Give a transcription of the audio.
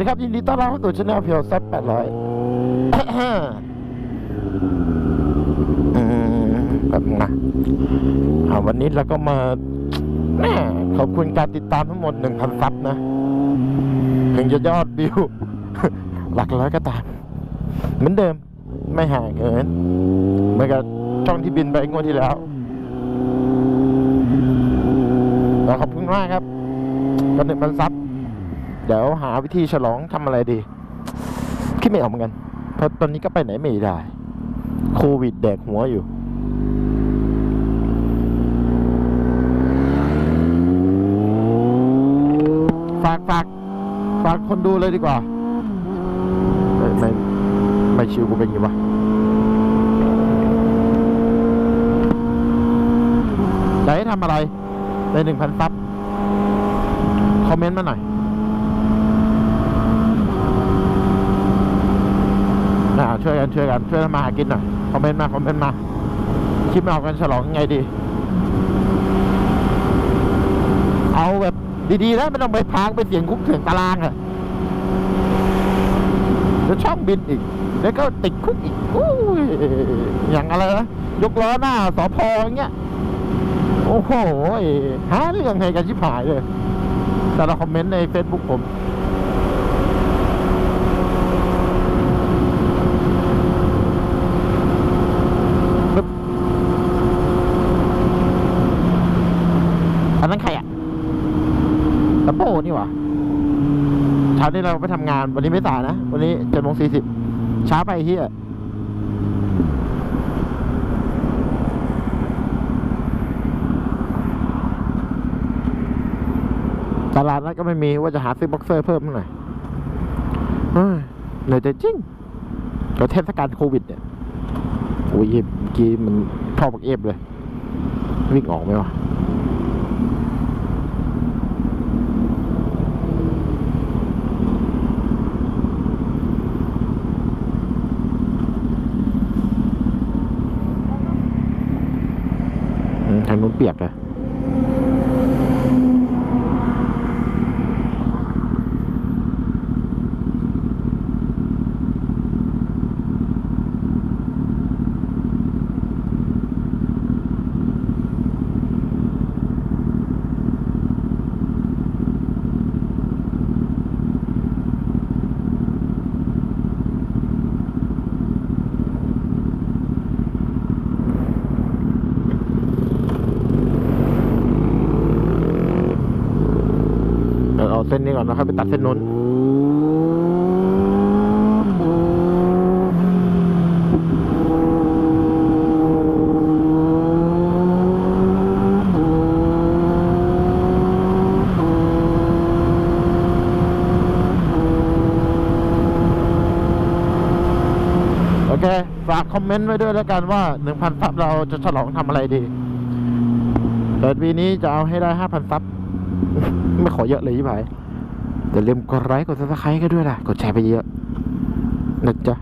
ดีครับ ยินดีต้อนรับเข้าสู่ช anel เพียวซับแปดร้อยแบบนึงนะอ่าวันนี้เราก็มาแม่ขอบคุณการติดตามทั้งหมดหนึ่งพันซับนะ ถึงจะยอดวิว หลักร้อยก็ตาม เหมือนเดิม ไม่ห่างเกินเหมือนกับช่องที่บินไปงวดที่แล้วเราขอบคุณมากครับกันหนึ่งพันซับ เดี๋ยวหาวิธีฉลองทำอะไรดี คิดไม่ออกเหมือนกัน เพราะตอนนี้ก็ไปไหนไม่ได้ โควิดแดกหัวอยู่ฝากฝากฝากคนดูเลยดีกว่า ไม่ไม่ไม่ชิวกูเป็นอยังไงวะจะให้ทำอะไรในหนึ่งพันซับ คอมเมนต์มาหน่อย อ่า ช่วยกันช่วยกันช่วยมาหากินหน่อยคอมเมนต์มาคอมเมนต์มาคิดไม่ออกกันฉลองยังไงดี เอาแบบดีๆนะไม่ต้องไปพางไปเสียงคุกเสียงตารางอะแล้วช่องบินอีก แล้วก็ติดคุกอีกอู้ยอย่างอะไรนะยกล้อหน้าสอพออย่างเงี้ยโอ้โหหาเรื่องให้กันชิบหายเลย แต่ละคอมเมนต์ใน Facebook ผม อันนั้นใครอะตัมโบนี่หว่าเช้านี้เราไปทำงานวันนี้ไม่สายนะ วันนี้เจ็ดโมงสี่สิบช้าไปเฮียตลาดนั้นก็ไม่มีว่าจะหาซื้อบ็อกเซอร์เพิ่มหน่อยเฮ้ยเหนื่อยจจริงแล้วเทศกาลโควิดเนี่ยโอ้ยเมื่อกี้มันพ่อปักเอฟเลย วิ่งออกไหมวะ ทางนู้นเปียกเลย เดี๋ยวเอาเส้นนี้ก่อนนะครับไปตัดเส้นนู้นโอเค ฝากคอมเมนต์ไว้ด้วยแล้วกันว่าหนึ่งพันซับเราจะฉลองทำอะไรดีเปิดปีนี้จะเอาให้ได้ห้าพันซับ ไม่ขอเยอะเลยยี่ไผ่อย่าลืมกดไลค์กดซับสไครต์กันด้วยนะกดแชร์ไปเยอะนะจ๊ะ